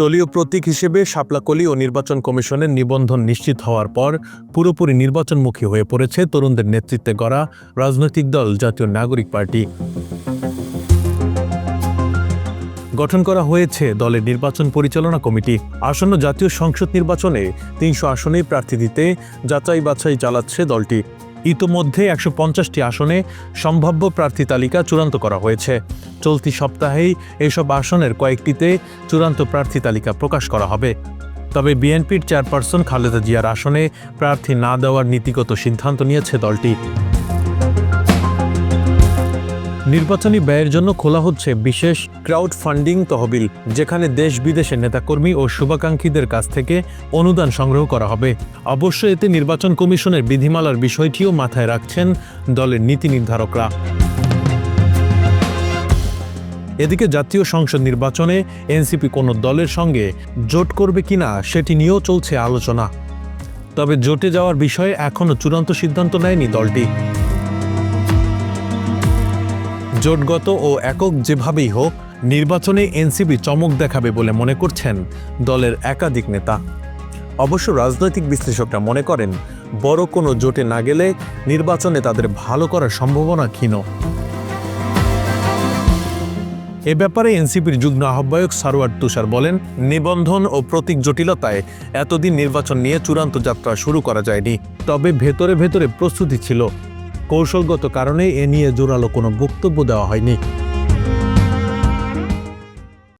দলীয় প্রতীক হিসেবে শাপলাকলি ও নির্বাচন কমিশনের নিবন্ধন নিশ্চিত হওয়ার পর পুরোপুরি নির্বাচনমুখী হয়ে পড়েছে তরুণদের নেতৃত্বে গড়া রাজনৈতিক দল জাতীয় নাগরিক পার্টি। গঠন করা হয়েছে দলের নির্বাচন পরিচালনা কমিটি। আসন্ন জাতীয় সংসদ নির্বাচনে তিনশো আসনেই প্রার্থী দিতে যাচাই বাছাই চালাচ্ছে দলটি। ইতোমধ্যে একশো পঞ্চাশটি আসনে সম্ভাব্য প্রার্থী তালিকা চূড়ান্ত করা হয়েছে। চলতি সপ্তাহেই এসব আসনের কয়েকটিতে চূড়ান্ত প্রার্থী তালিকা প্রকাশ করা হবে। তবে বিএনপির চেয়ারপারসন খালেদা জিয়ার আসনে প্রার্থী না দেওয়ার নীতিগত সিদ্ধান্ত নিয়েছে দলটি। নির্বাচনী ব্যয়ের জন্য খোলা হচ্ছে বিশেষ ক্রাউড ফান্ডিং তহবিল, যেখানে দেশ বিদেশের নেতাকর্মী ও শুভাকাঙ্ক্ষীদের কাছ থেকে অনুদান সংগ্রহ করা হবে। অবশ্য এতে নির্বাচন কমিশনের বিধিমালার বিষয়টিও মাথায় রাখছেন দলের নীতি নির্ধারকরা। এদিকে জাতীয় সংসদ নির্বাচনে এনসিপি কোনো দলের সঙ্গে জোট করবে কিনা সেটি নিয়েও চলছে আলোচনা। তবে জোটে যাওয়ার বিষয়ে এখনও চূড়ান্ত সিদ্ধান্ত নেয়নি দলটি। জোটগত ও একক যেভাবেই হোক, নির্বাচনে এনসিপি চমক দেখাবে বলে মনে করছেন দলের একাধিক নেতা। অবশ্য রাজনৈতিক বিশ্লেষকরা মনে করেন, বড় কোনো জোটে না গেলে নির্বাচনে তাদের ভালো করার সম্ভাবনা ক্ষীণ। এ ব্যাপারে এনসিপির যুগ্ম আহ্বায়ক সারোয়ার তুষার বলেন, নিবন্ধন ও প্রতীক জটিলতায় এতদিন নির্বাচন নিয়ে চূড়ান্ত যাত্রা শুরু করা যায়নি, তবে ভেতরে ভেতরে প্রস্তুতি ছিল। কৌশলগত কারণে এ নিয়ে জোরালো কোনো বক্তব্য দেওয়া হয়নি।